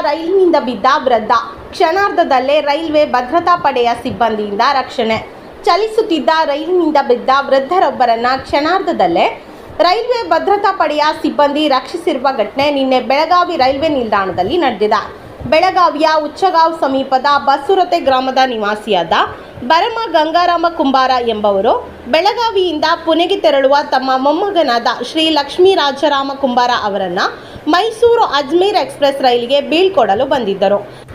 ರೈಲಿನಿಂದ ಬಿದ್ದ ವೃದ್ಧ. ಕ್ಷಣಾರ್ಧದಲ್ಲೇ ರೈಲ್ವೆ ಭದ್ರತಾ ಪಡೆಯ ಸಿಬ್ಬಂದಿಯಿಂದ ರಕ್ಷಣೆ. ಚಲಿಸುತ್ತಿದ್ದ ರೈಲಿನಿಂದ ಬಿದ್ದ ವೃದ್ಧರೊಬ್ಬರನ್ನ ಕ್ಷಣಾರ್ಧದಲ್ಲೇ ರೈಲ್ವೆ ಭದ್ರತಾ ಪಡೆಯ ಸಿಬ್ಬಂದಿ ರಕ್ಷಿಸಿರುವ ಘಟನೆ ನಿನ್ನೆ ಬೆಳಗಾವಿ ರೈಲ್ವೆ ನಿಲ್ದಾಣದಲ್ಲಿ ನಡೆದಿದೆ. ಬೆಳಗಾವಿಯ ಉಚ್ಚಗಾವ್ ಸಮೀಪದ ಬಸುರತೆ ಗ್ರಾಮದ ನಿವಾಸಿಯಾದ ಬರಮ ಗಂಗಾರಾಮ ಕುಂಬಾರ ಎಂಬವರು ಬೆಳಗಾವಿಯಿಂದ ಪುಣೆಗೆ ತೆರಳುವ ತಮ್ಮ ಮೊಮ್ಮಗನಾದ ಶ್ರೀ ಲಕ್ಷ್ಮೀ ರಾಜರಾಮ ಕುಂಬಾರ ಅವರನ್ನ ಮೈಸೂರು ಅಜ್ಮೀರ್ ಎಕ್ಸ್ಪ್ರೆಸ್ ರೈಲಿಗೆ ಬೀಳ್ಕೊಡಲು ಬಂದಿದ್ದರು.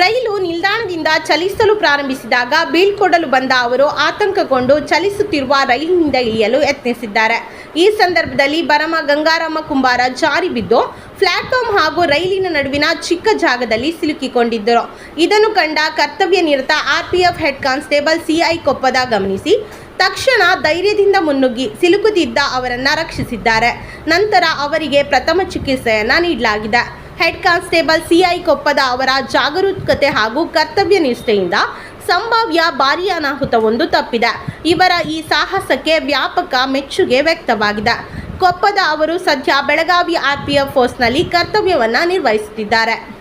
ರೈಲು ನಿಲ್ದಾಣದಿಂದ ಚಲಿಸಲು ಪ್ರಾರಂಭಿಸಿದಾಗ ಬೀಳ್ಕೊಡಲು ಬಂದ ಅವರು ಆತಂಕಗೊಂಡು ಚಲಿಸುತ್ತಿರುವ ರೈಲಿನಿಂದ ಇಳಿಯಲು ಯತ್ನಿಸಿದ್ದಾರೆ. ಈ ಸಂದರ್ಭದಲ್ಲಿ ಬರಮ ಗಂಗಾರಾಮ ಕುಂಬಾರ ಜಾರಿ ಬಿದ್ದು ಪ್ಲಾಟ್ಫಾರ್ಮ್ ಹಾಗೂ ರೈಲಿನ ನಡುವಿನ ಚಿಕ್ಕ ಜಾಗದಲ್ಲಿ ಸಿಲುಕಿಕೊಂಡಿದ್ದರು. ಇದನ್ನು ಕಂಡ ಕರ್ತವ್ಯ ನಿರತ ಆರ್ಪಿಎಫ್ ಹೆಡ್ ಕಾನ್ಸ್ಟೇಬಲ್ ಸಿಐ ಕೊಪ್ಪದ ಗಮನಿಸಿ, ತಕ್ಷಣ ಧೈರ್ಯದಿಂದ ಮುನ್ನುಗ್ಗಿ ಸಿಲುಕುತ್ತಿದ್ದ ಅವರನ್ನು ರಕ್ಷಿಸಿದ್ದಾರೆ. ನಂತರ ಅವರಿಗೆ ಪ್ರಥಮ ಚಿಕಿತ್ಸೆಯನ್ನು ನೀಡಲಾಗಿದೆ. ಹೆಡ್ ಕಾನ್ಸ್ಟೇಬಲ್ ಸಿಐ ಕೊಪ್ಪದ ಅವರ ಜಾಗರೂಕತೆ ಹಾಗೂ ಕರ್ತವ್ಯ ನಿಷ್ಠೆಯಿಂದ ಸಂಭಾವ್ಯ ಭಾರೀ ಅನಾಹುತವೊಂದು ತಪ್ಪಿದೆ. ಇವರ ಈ ಸಾಹಸಕ್ಕೆ ವ್ಯಾಪಕ ಮೆಚ್ಚುಗೆ ವ್ಯಕ್ತವಾಗಿದೆ. ಕೊಪ್ಪದ ಅವರು ಸದ್ಯ ಬೆಳಗಾವಿ ಆರ್ಪಿಎಫ್ ಫೋರ್ಸ್ನಲ್ಲಿ ಕರ್ತವ್ಯವನ್ನು ನಿರ್ವಹಿಸುತ್ತಿದ್ದಾರೆ.